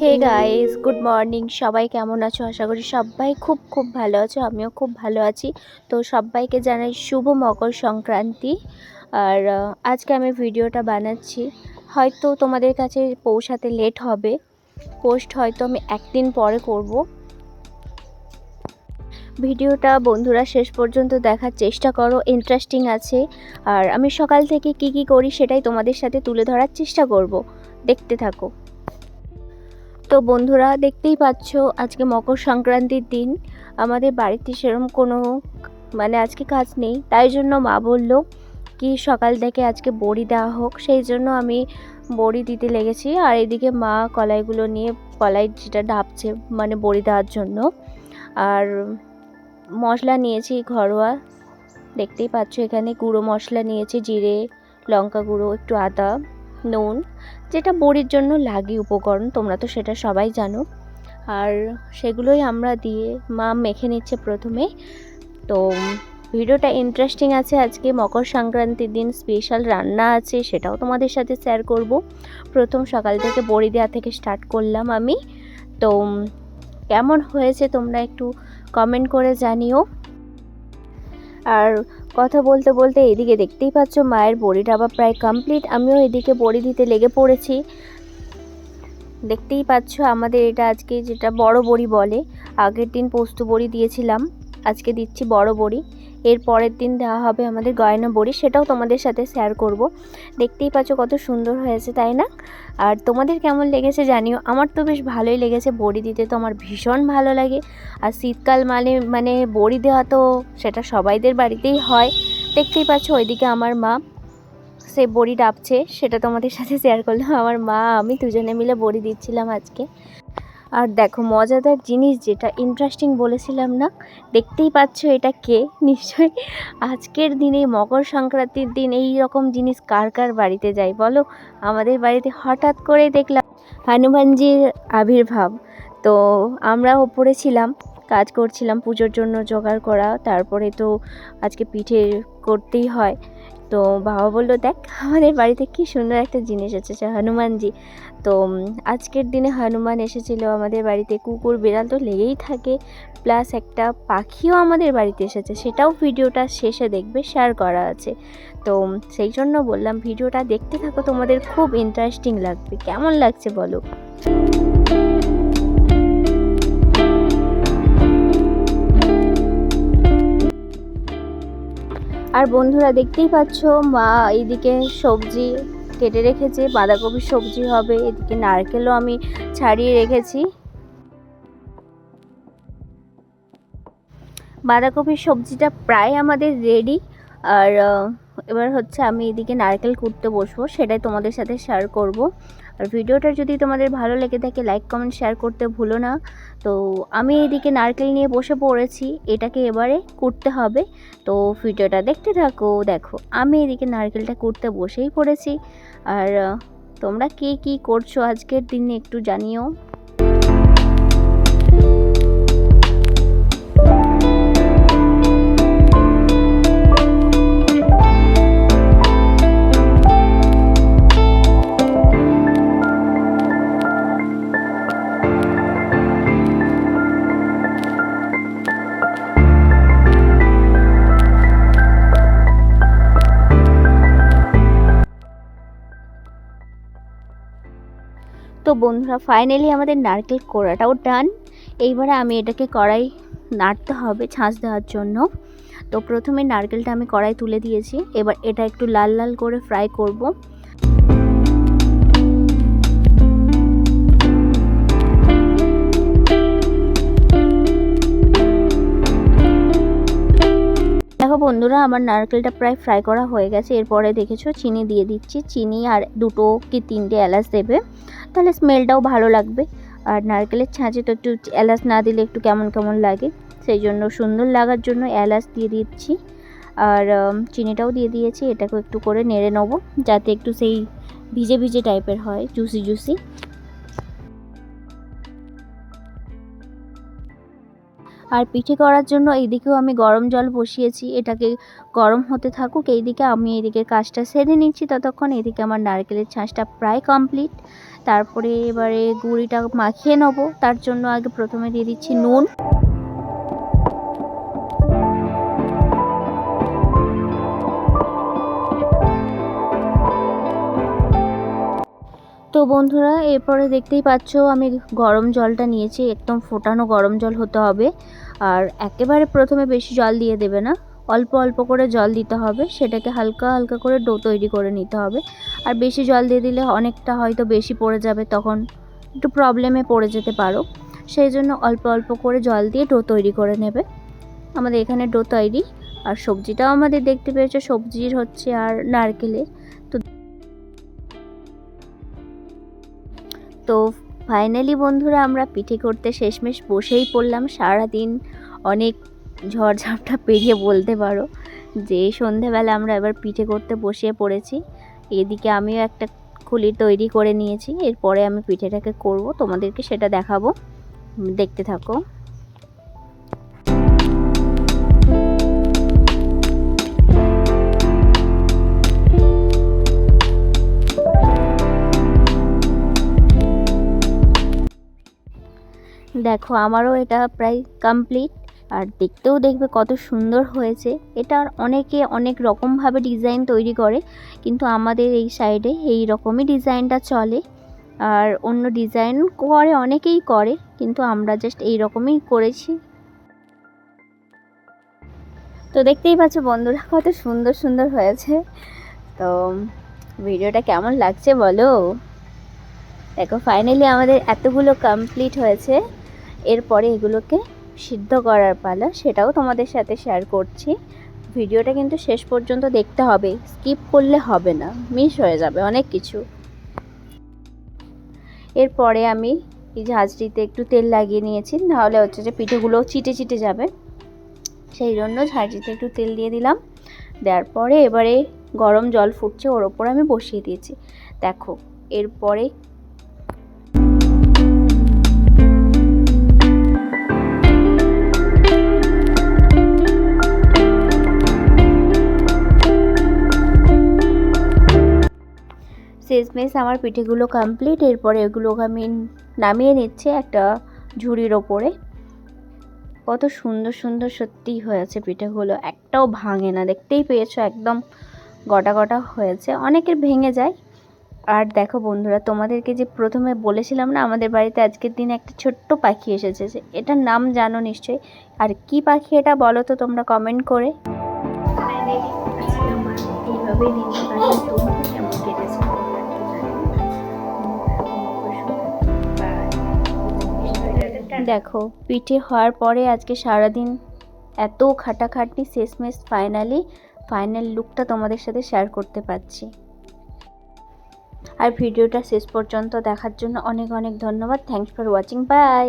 Hey guys good morning সবাই কেমন আছো? আশা করি সবাই খুব খুব ভালো আছো, আমিও খুব ভালো আছি। তো সবাইকে জানাই শুভ মকর সংক্রান্তি। আর আজকে আমি ভিডিওটা বানাচ্ছি। হয়তো তোমাদের কাছে পৌঁছাতে লেট হবে। পোস্ট হয়তো আমি একদিন পরে করব। ভিডিওটা বন্ধুরা শেষ পর্যন্ত দেখার চেষ্টা করো ইন্টারেস্টিং আছে। আর আমি সকাল থেকে কি কি করি সেটাই তোমাদের সাথে তুলে ধরার চেষ্টা করব। দেখতে থাকো। তো বন্ধুরা, দেখতেই পাচ্ছ আজকে মকর সংক্রান্তির দিন। আমাদের বাড়িতে সেরকম কোনো মানে আজকে কাজ নেই। তাই জন্য মা বলল কি সকাল থেকে আজকে বড়ি দেওয়া হোক। সেই জন্য আমি বড়ি দিতে লেগেছি। আর এদিকে মা কলাইগুলো নিয়ে কলাই যেটা ডাবছে মানে বড়ি দেওয়ার জন্য। আর মশলা নিয়েছি ঘরোয়া। দেখতেই পাচ্ছ এখানে গুঁড়ো মশলা নিয়েছি, জিরে, লঙ্কা গুঁড়ো, একটু আদা। নুন, যেটা বড়ির জন্য লাগে উপকরণ, তোমরা তো সেটা সবাই জানো। আর সেগুলোই আমরা দিয়ে মা মেখে নিচ্ছে প্রথমে। তো ভিডিওটা ইন্টারেস্টিং আছে আজকে, মকর সংক্রান্তির দিন স্পেশাল রান্না আছে, সেটাও তোমাদের সাথে শেয়ার করব। প্রথম সকাল থেকে বড়ি দেওয়া থেকে স্টার্ট করলাম আমি। তো কেমন হয়েছে তোমরা একটু কমেন্ট করে জানিও। আর কথা বলতে বলতে এদিকে দেখতেই পাচ্ছ মায়ের বড়িটা আবার প্রায় কমপ্লিট আমিও এদিকে বড়ি দিতে লেগে পড়েছি। দেখতেই পাচ্ছ আমাদের এটা আজকে যেটা বড় বড়ি বলে, আগের দিন পোস্ত বড়ি দিয়েছিলাম। আজকে দিচ্ছি বড় বড়ি। এর পরের দিন দেওয়া হবে আমাদের গয়না বড়ি, সেটাও তোমাদের সাথে শেয়ার করব। দেখতেই পাচ্ছ কত সুন্দর হয়েছে, তাই না? আর তোমাদের কেমন লেগেছে জানিও। আমার তো বেশ ভালোই লেগেছে বড়ি দিতে, তো আমার ভীষণ ভালো লাগে। আর শীতকাল মানে মানে বড়ি দেওয়া তো সেটা সবাইদের বাড়িতেই হয়। দেখতেই পাচ্ছ ওইদিকে আমার মা, সে বড়ি ডাবছে, সেটা তোমাদের সাথে শেয়ার করলাম। আমার মা, আমি দুজনে মিলে বড়ি দিচ্ছিলাম আজকে। আর দেখো মজাদার জিনিস যেটা ইন্টারেস্টিং বলেছিলাম না, দেখতেই পাচ্ছ এটা কে? নিশ্চয়ই আজকের দিনে মকর সংক্রান্তির দিন এই রকম জিনিস কার কার বাড়িতে যায় বলো? আমাদের বাড়িতে হঠাৎ করে দেখলাম হনুমানজির আবির্ভাব। তো আমরা ওপরে ছিলাম, কাজ করছিলাম পুজোর জন্য জোগাড় করা, তারপরে তো আজকে পিঠে করতেই হয়। তো বাবা বলল, দেখ, আমাদের বাড়িতে কি সুন্দর একটা জিনিস এসেছে হনুমানজি। তো আজকের দিনে হনুমান এসেছিল আমাদের বাড়িতে। কুকুর, বিড়াল তো লেগেই থাকে। প্লাস একটা পাখিও আমাদের বাড়িতে এসেছে। সেটাও ভিডিওটা শেষে দেখবে শেয়ার করা আছে। তো সেই জন্য বললাম, ভিডিওটা দেখতে থাকো, তোমাদের খুব ইন্টারেস্টিং লাগবে। কেমন লাগছে বলো? আর বন্ধুরা দেখতেই পাচ্ছ, মা, এইদিকে সবজি কেটে রেখেছে, বাঁধাকপির সবজি হবে, এদিকে নারকেলও আমি ছাড়িয়ে রেখেছি। বাঁধাকপির সবজিটা প্রায় আমাদের রেডি আর এবার হচ্ছে আমি এদিকে নারকেল কুটতে বসবো, সেটাই তোমাদের সাথে শেয়ার করব। আর ভিডিওটা যদি তোমাদের ভালো লেগে থাকে লাইক কমেন্ট শেয়ার করতে ভুলো না। তো আমি এদিকে নারকেল নিয়ে বসে পড়েছি, এটাকে এবারে কুটতে হবে। তো ভিডিওটা দেখতে থাকো, দেখো, আমি এদিকে নারকেলটা কুটতে বসেই পড়েছি। আর তোমরা কে কি করছ আজকের দিনে একটু জানিও। তো বন্ধুরা ফাইনালি আমাদের নারকেল কোড়াটাও ডান এইবারে আমি এটাকে কড়াই নাড়তে হবে ছাঁচ দেওয়ার জন্য। তো প্রথমে নারকেলটা আমি কড়াই তুলে দিয়েছি। এবার এটা একটু লাল লাল করে ফ্রাই করব। দেখো বন্ধুরা, আমার নারকেলটা প্রায় ফ্রাই করা হয়ে গেছে। এরপরে দেখেছ, চিনি দিয়ে দিচ্ছি। চিনি আর দুটো কি তিনটে এলাচ দেবে। তাহলে স্মেলটাও ভালো লাগবে। আর নারকেলের ছাঁচে তো একটু এলাচ না দিলে একটু কেমন কেমন লাগে। সেই জন্য সুন্দর লাগার জন্য এলাচ দিয়ে দিচ্ছি। আর চিনিটাও দিয়ে দিয়েছি। এটাকে একটু করে নেড়ে নেব, যাতে একটু সেই ভিজে ভিজে টাইপের হয় জুসি জুসি আর পিঠে করার জন্য এইদিকেও আমি গরম জল বসিয়েছি, এটাকে গরম হতে থাকুক, এইদিকে আমি এইদিকে কাজটা সেরে নিচ্ছি ততক্ষণ এদিকে আমার নারকেলের ছাঁচটা প্রায় কমপ্লিট তারপরে এবারে গুঁড়িটা মাখিয়ে নেব, তার জন্য আগে প্রথমে দিয়ে দিচ্ছি নুন। তো বন্ধুরা, এরপরে দেখতেই পাচ্ছ আমি গরম জলটা নিয়েছি, একদম ফোটানো গরম জল হতে হবে। আর একেবারে প্রথমে বেশি জল দিয়ে দেবে না, অল্প অল্প করে জল দিতে হবে, সেটাকে হালকা হালকা করে ডো তৈরি করে নিতে হবে। আর বেশি জল দিয়ে দিলে অনেকটা হয়তো বেশি পড়ে যাবে, তখন একটু প্রবলেমে পড়ে যেতে পারো। সেই জন্য অল্প অল্প করে জল দিয়ে ডো তৈরি করে নেবে। আমাদের এখানে ডো তৈরি, আর সবজিটাও আমাদের দেখতে পেয়েছ, সবজির হচ্ছে আর নারকেলের। তো ফাইনালি বন্ধুরা আমরা পিঠে করতে শেষমেশ বসেই পড়লাম। সারাদিন অনেক ঝড়ঝাপটা পেরিয়ে বলতে পারো যে সন্ধেবেলা আমরা এবার পিঠে করতে বসিয়ে পড়েছি। এদিকে আমিও একটা খুলি তৈরি করে নিয়েছি। এরপরে আমি পিঠেটাকে করব। তোমাদেরকে সেটা দেখাবো। দেখতে থাকো। দেখো, আমারও এটা প্রায় কমপ্লিট আর দেখতেও দেখবে কত সুন্দর হয়েছে। এটা অনেকে অনেক রকমভাবে ডিজাইন তৈরি করে, কিন্তু আমাদের এই সাইডে এই রকমই ডিজাইনটা চলে। আর অন্য ডিজাইন করে অনেকেই করে, কিন্তু আমরা জাস্ট এই রকমই করেছি। তো দেখতেই পাচ্ছ বন্ধুরা, কত সুন্দর সুন্দর হয়েছে। তো ভিডিওটা কেমন লাগছে বলো? দেখো ফাইনালি আমাদের এতগুলো কমপ্লিট হয়েছে। এরপরে এগুলোকে সিদ্ধ করার পালা, সেটাও তোমাদের সাথে শেয়ার করছি। ভিডিওটা কিন্তু শেষ পর্যন্ত দেখতে হবে স্কিপ করলে হবে না মিস হয়ে যাবে অনেক কিছু। এরপরে আমি এই ঝাঁঝরিতে একটু তেল লাগিয়ে নিয়েছি, নাহলে হচ্ছে যে পিঠেগুলো চিটে চিটে যাবে। সেই জন্য ঝাঁঝরিতে একটু তেল দিয়ে দিলাম। দেওয়ার পরে এবারে গরম জল ফুটছে, ওর ওপর আমি বসিয়ে দিয়েছি। দেখো, এরপরে শেষমেশ আমার পিঠেগুলো কমপ্লিট এরপরে এগুলোকে আমি নামিয়ে নিচ্ছি একটা ঝুড়ির ওপরে। কত সুন্দর সুন্দর সত্যিই হয়েছে পিঠেগুলো, একটাও ভাঙে না, দেখতেই পেয়েছ, একদম গটা গটা হয়েছে। অনেকের ভেঙে যায়। আর দেখো বন্ধুরা, তোমাদেরকে যে প্রথমে বলেছিলাম না, আমাদের বাড়িতে আজকের দিনে একটা ছোট্ট পাখি এসেছে এটার নাম জানো নিশ্চয়ই। আর কি পাখি এটা বলো তো তোমরা কমেন্ট করে। এইভাবেই দিনটা দেখো, পিঠে হওয়ার পরে আজকে সারাদিন এত খাটাখাটনি, শেষমেশ ফাইনালি ফাইনাল লুকটা তোমাদের সাথে শেয়ার করতে পারছি। আর ভিডিওটা শেষ পর্যন্ত দেখার জন্য অনেক অনেক ধন্যবাদ। Thanks for watching by